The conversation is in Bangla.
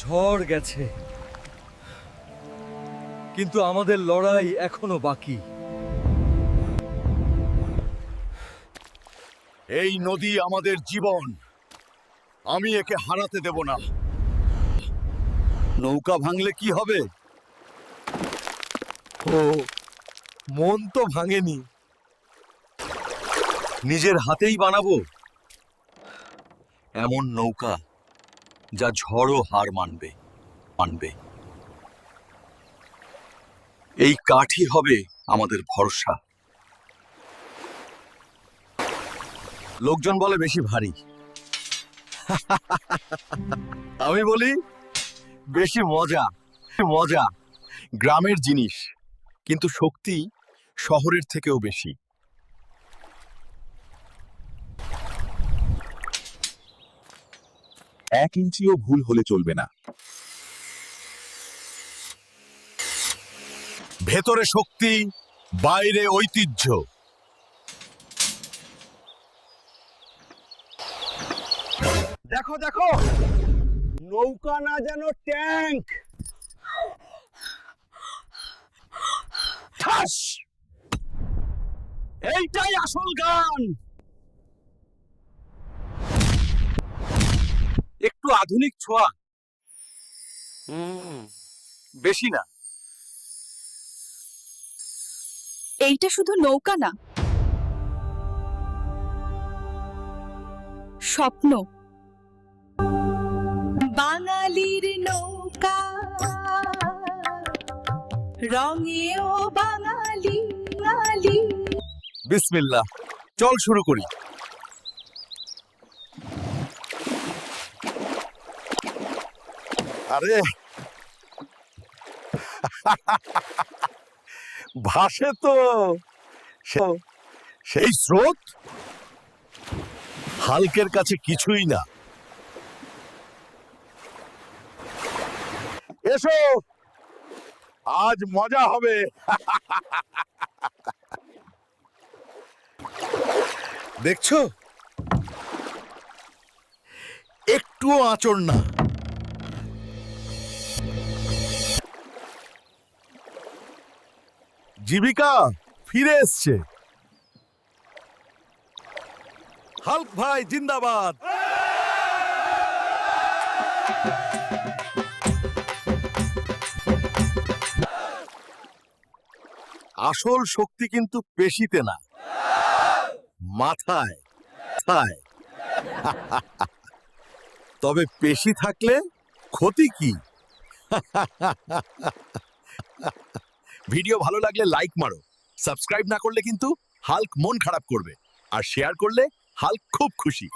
ঝড় গেছে। কিন্তু আমাদের লড়াই এখনও বাকি। এই নদী আমাদের জীবন। আমি একে হারাতে দেব না। নৌকা ভাঙলে কি হবে? ও, মন তো ভাঙেনি। নিজের হাতেই বানাবো। এমন নৌকা। যা ঝড়ও হার মানবে মানবে। এই কাঠই হবে আমাদের ভরসা। লোকজন বলে বেশি ভারী। আমি বলি, বেশি মজা মজা, গ্রামের জিনিস, কিন্তু শক্তি শহরের থেকেও বেশি। এক ইঞ্চিও ভুল হলে চলবে না। ভেতরে শক্তি, বাইরে ঐতিহ্য। দেখো দেখো। নৌকা না যেন ট্যাঙ্ক। এইটাই আসল গান। একটু আধুনিক ছোঁয়া। বেশি না। এইটা শুধু নৌকা না। স্বপ্ন। বাঙালির নৌকা। রঙেও বাঙালি বাঙালি। বিসমিল্লাহ। চল শুরু করি। আরে। ভাসে তো। সেই স্রোত? হালকের কাছে কিছুই না। এসো। আজ মজা হবে। দেখছ? একটুও আচর না। জীবিকা ফিরে এসছে। হাল্ক ভাই, জিন্দাবাদ। আসল শক্তি কিন্তু পেশিতে না। মাথায় মাথায়। তবে পেশি থাকলে ক্ষতি কি? ভিডিও ভালো লাগলে লাইক মারো। সাবস্ক্রাইব না করলে কিন্তু হাল্ক মন খারাপ করবে। আর শেয়ার করলে হাল্ক খুব খুশি।